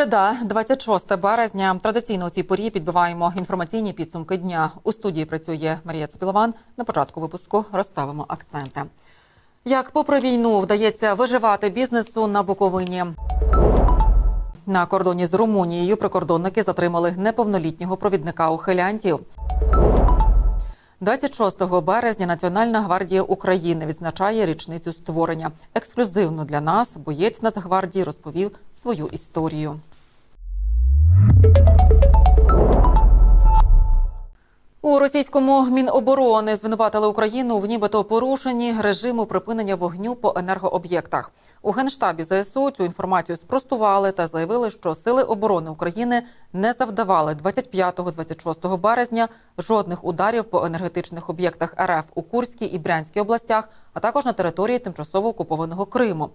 Середа, 26 березня. Традиційно у цій порі підбиваємо інформаційні підсумки дня. У студії працює Марія Цпілован. На початку випуску розставимо акценти. Як попри війну вдається виживати бізнесу на Буковині? На кордоні з Румунією прикордонники затримали неповнолітнього провідника ухилянтів. 26 березня Національна гвардія України відзначає річницю створення. Ексклюзивно для нас боєць Нацгвардії розповів свою історію. У російському міноборони звинуватили Україну в нібито порушенні режиму припинення вогню по енергооб'єктах. У генштабі ЗСУ цю інформацію спростували та заявили, що сили оборони України не завдавали 25-26 березня жодних ударів по енергетичних об'єктах РФ у Курській і Брянській областях, а також на території тимчасово окупованого Криму.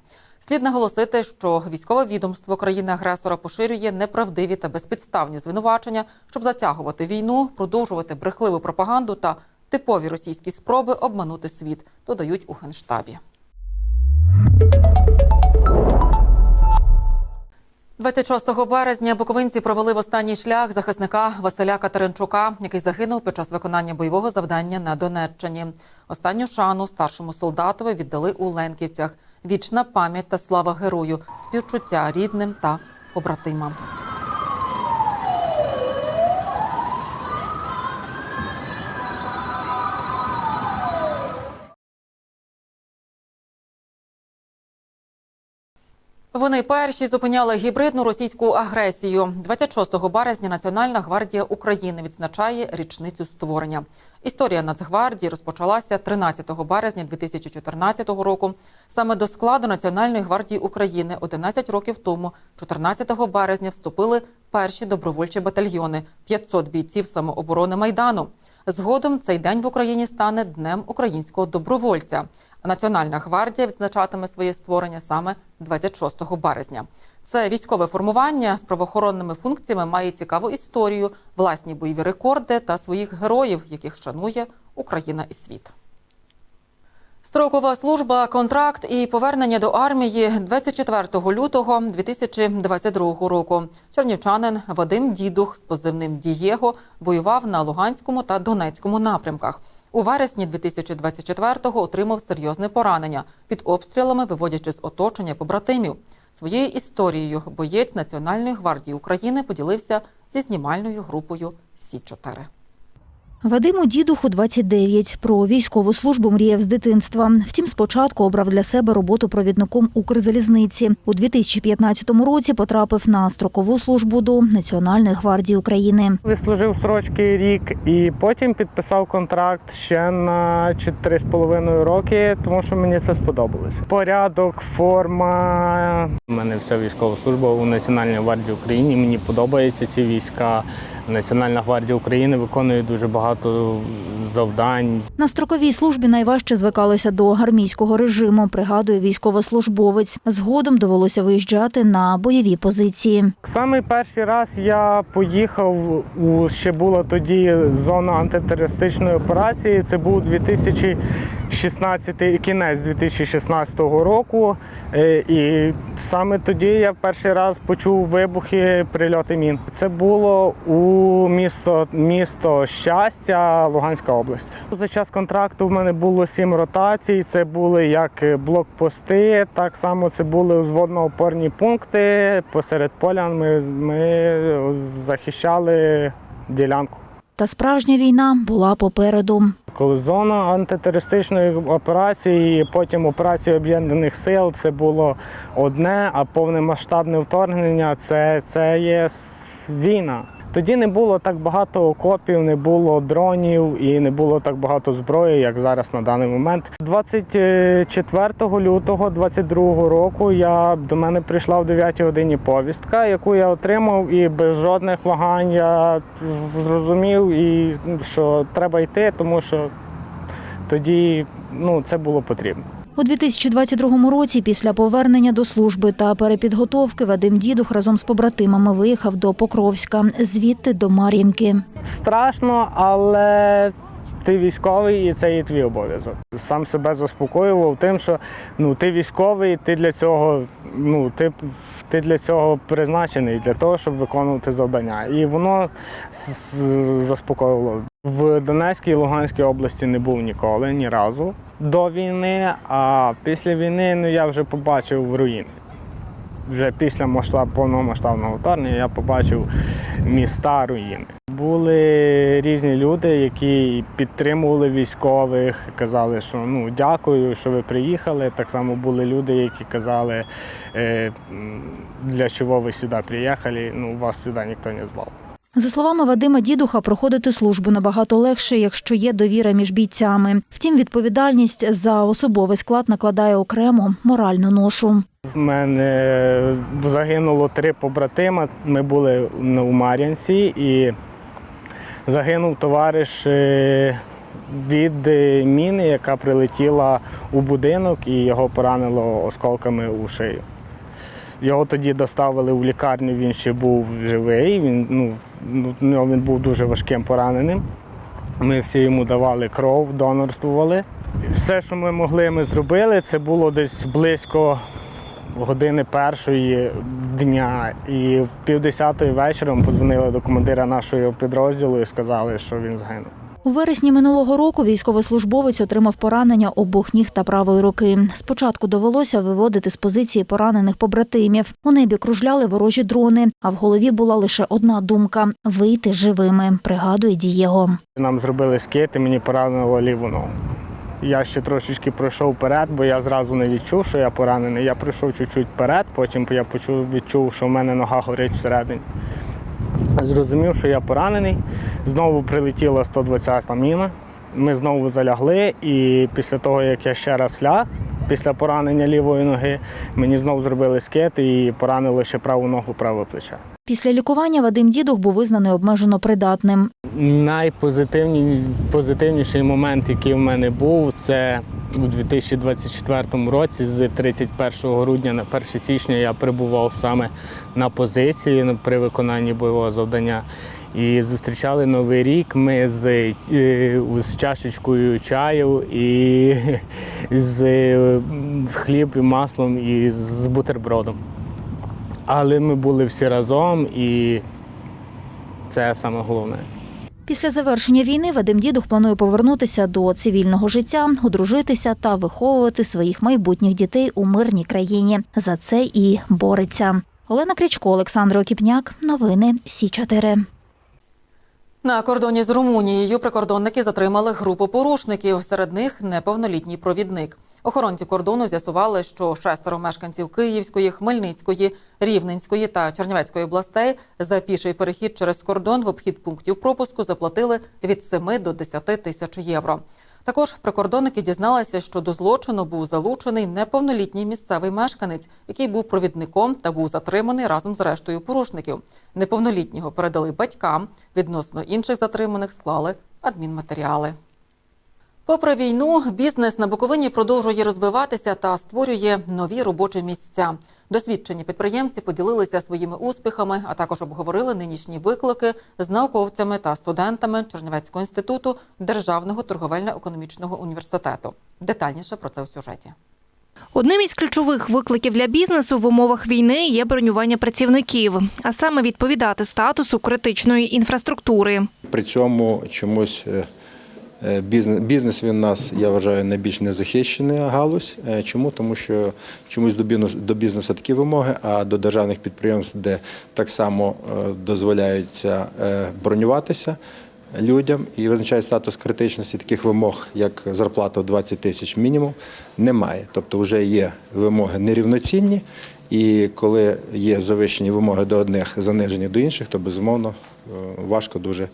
Слід наголосити, що військове відомство країни-агресора поширює неправдиві та безпідставні звинувачення, щоб затягувати війну, продовжувати брехливу пропаганду та типові російські спроби обманути світ, додають у генштабі. 26 березня буковинці провели в останній шлях захисника Василя Катеринчука, який загинув під час виконання бойового завдання на Донеччині. Останню шану старшому солдатові віддали у Ленківцях. Вічна пам'ять та слава герою, співчуття рідним та побратимам. Вони перші зупиняли гібридну російську агресію. 26 березня Національна гвардія України відзначає річницю створення. Історія Нацгвардії розпочалася 13 березня 2014 року. Саме до складу Національної гвардії України 11 років тому, 14 березня, вступили перші добровольчі батальйони 500 бійців самооборони майдану. Згодом цей день в Україні стане днем українського добровольця. Національна гвардія відзначатиме своє створення саме 26 березня. Це військове формування з правоохоронними функціями має цікаву історію, власні бойові рекорди та своїх героїв, яких шанує Україна і світ. Строкова служба, контракт і повернення до армії 24 лютого 2022 року. Чернівчанин Вадим Дідух з позивним Дієго воював на Луганському та Донецькому напрямках. У вересні 2024-го отримав серйозне поранення під обстрілами, виводячи з оточення побратимів. Своєю історією боєць Національної гвардії України поділився зі знімальною групою Сі 4 Вадиму Дідуху 29. Про військову службу мріяв з дитинства. Втім, спочатку обрав для себе роботу провідником Укрзалізниці. У 2015 році потрапив на строкову службу до Національної гвардії України. Відслужив строчки рік і потім підписав контракт ще на 4,5 роки, тому що мені це сподобалось. Порядок, форма. У мене вся військова служба у Національній гвардії України. Мені подобаються ці війська. Національна гвардія України виконує дуже багато завдань. На строковій службі найважче звикалося до армійського режиму, пригадує військовослужбовець. Згодом довелося виїжджати на бойові позиції. Саме перший раз я поїхав у ще була тоді зона антитерористичної операції. Це був 2016 кінець 2016 року. Е, І саме тоді я перший раз почув вибухи, прильоти мін. Це було у місто, місто щастя, Луганська область. За час контракту в мене було сім ротацій. Це були як блокпости, так само це були взводно-опорні пункти. Посеред поля ми, ми захищали ділянку. Та справжня війна була попереду. Коли зона антитерористичної операції, потім операції об'єднаних сил, це було одне, а повномасштабне вторгнення це, це є війна. Тоді не було так багато окопів, не було дронів і не було так багато зброї, як зараз на даний момент. 24 лютого 22 року я до мене прийшла в 9 годині повістка, яку я отримав, і без жодних вагань я зрозумів, і що треба йти, тому що тоді ну, це було потрібно. У 2022 році, після повернення до служби та перепідготовки, Вадим Дідух разом з побратимами виїхав до Покровська, звідти до Мар'їнки. Страшно, але ти військовий і це є твій обов'язок. Сам себе заспокоював тим, що ну ти військовий, ти для цього ну, ти, ти для цього призначений, для того, щоб виконувати завдання. І воно заспокоювало. В Донецькій і Луганській області не був ніколи, ні разу до війни, а після війни ну, я вже побачив руїни. Вже після масштаб, повномасштабного вторгнення я побачив міста руїни. Були різні люди, які підтримували військових, казали, що ну дякую, що ви приїхали. Так само були люди, які казали, е, для чого ви сюди приїхали, ну вас сюди ніхто не звав. За словами Вадима Дідуха, проходити службу набагато легше, якщо є довіра між бійцями. Втім, відповідальність за особовий склад накладає окремо моральну ношу. В мене загинуло три побратима. Ми були у Мар'янці і загинув товариш е, від е, міни, яка прилетіла у будинок і його поранило осколками у шию. Його тоді доставили в лікарню, він ще був живий. Він, ну, ну, він був дуже важким пораненим. Ми всі йому давали кров, донорствували. Все, що ми могли, ми зробили. Це було десь близько години першої дня. І в півдесятої вечором подзвонили до командира нашого підрозділу і сказали, що він згинув. У вересні минулого року військовослужбовець отримав поранення обох ніг та правої руки. Спочатку довелося виводити з позиції поранених побратимів. У небі кружляли ворожі дрони, а в голові була лише одна думка вийти живими. Пригадує Дієго. Нам зробили скид і мені поранило ліву ногу. Я ще трошечки пройшов вперед, бо я зразу не відчув, що я поранений. Я пройшов чуть-чуть вперед, потім я відчув, що в мене нога горить всередині. Зрозумів, що я поранений. Знову прилетіла 120-та міна. Ми знову залягли, і після того, як я ще раз ляг, після поранення лівої ноги, мені знову зробили скид і поранило ще праву ногу, праве плече. Після лікування Вадим Дідух був визнаний обмежено придатним. Найпозитивніший момент, який в мене був, це у 2024 році, з 31 грудня на 1 січня я перебував саме на позиції при виконанні бойового завдання. І зустрічали новий рік ми з, е, з чашечкою чаю і з хліб і маслом і з бутербродом. Але ми були всі разом, і це саме головне. Після завершення війни Вадим Дідух планує повернутися до цивільного життя, одружитися та виховувати своїх майбутніх дітей у мирній країні. За це і бореться. Олена Крячко, Олександр Окіпняк. Новини Сі 4 На кордоні з Румунією прикордонники затримали групу порушників. Серед них неповнолітній провідник. Охоронці кордону з'ясували, що шестеро мешканців Київської, Хмельницької, Рівненської та Чернівецької областей за піший перехід через кордон в обхід пунктів пропуску заплатили від 7 до 10 тисяч євро. Також прикордонники дізналися, що до злочину був залучений неповнолітній місцевий мешканець, який був провідником та був затриманий разом з рештою порушників. Неповнолітнього передали батькам. Відносно інших затриманих склали адмінматеріали. Попри війну, бізнес на Буковині продовжує розвиватися та створює нові робочі місця. Досвідчені підприємці поділилися своїми успіхами, а також обговорили нинішні виклики з науковцями та студентами Чернівецького інституту Державного торговельно-економічного університету. Детальніше про це в сюжеті. Одним із ключових викликів для бізнесу в умовах війни є бронювання працівників, а саме відповідати статусу критичної інфраструктури. При цьому чомусь е, бізнес, бізнес він нас, я вважаю, найбільш незахищена галузь. Е, Чому? Тому що чомусь до бізнесу, до бізнесу такі вимоги, а до державних підприємств, де так само е, дозволяється е, бронюватися людям і визначає статус критичності таких вимог, як зарплата в 20 тисяч мінімум, немає. Тобто вже є вимоги нерівноцінні. І коли є завищені вимоги до одних, занижені до інших, то безумовно е, важко дуже е,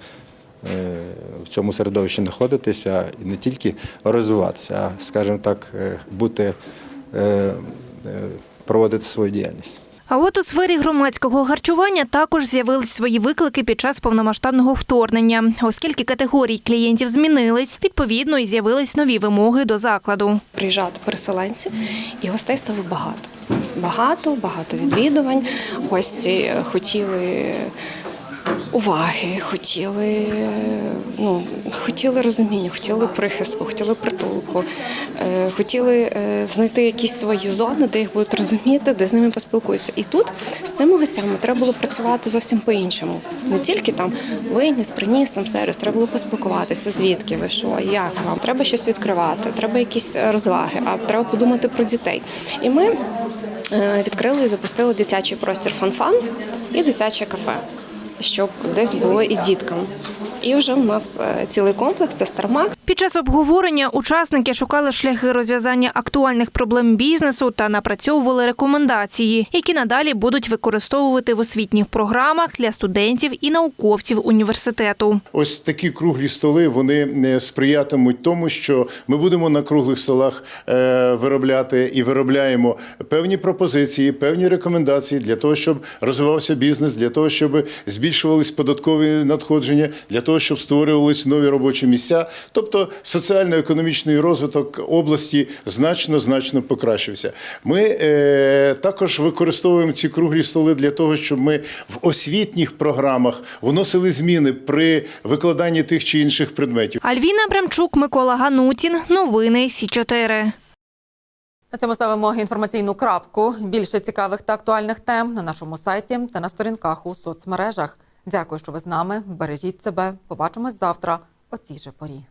в цьому середовищі знаходитися і не тільки розвиватися, а, скажімо так, е, бути, е, е, проводити свою діяльність. А от у сфері громадського харчування також з'явились свої виклики під час повномасштабного вторгнення, оскільки категорій клієнтів змінились, відповідно і з'явились нові вимоги до закладу. приїжджати переселенці, і гостей стало багато. Багато, багато відвідувань. Гості хотіли уваги, хотіли, ну, хотіли розуміння, хотіли прихистку, хотіли притулку, е, хотіли е, знайти якісь свої зони, де їх будуть розуміти, де з ними поспілкуються. І тут з цими гостями треба було працювати зовсім по-іншому. Не тільки там виніс, приніс там сервіс, треба було поспілкуватися, звідки ви що, як вам. Треба щось відкривати, треба якісь розваги, а треба подумати про дітей. І ми е, відкрили і запустили дитячий простір фанфан і дитяче кафе, щоб десь було і діткам. І вже у нас е, цілий комплекс це Стармак. Під час обговорення учасники шукали шляхи розв'язання актуальних проблем бізнесу та напрацьовували рекомендації, які надалі будуть використовувати в освітніх програмах для студентів і науковців університету. Ось такі круглі столи вони е, сприятимуть тому, що ми будемо на круглих столах е, виробляти і виробляємо певні пропозиції, певні рекомендації для того, щоб розвивався бізнес, для того, щоб збільшувались податкові надходження, для того, щоб створювались нові робочі місця. Тобто соціально-економічний розвиток області значно значно покращився. Ми е, також використовуємо ці круглі столи для того, щоб ми в освітніх програмах вносили зміни при викладанні тих чи інших предметів. Альвіна Бремчук, Микола Ганутін. Новини Сі 4 На цьому ставимо інформаційну крапку. Більше цікавих та актуальних тем на нашому сайті та на сторінках у соцмережах. Дякую, що ви з нами. Бережіть себе. Побачимось завтра о цій же порі.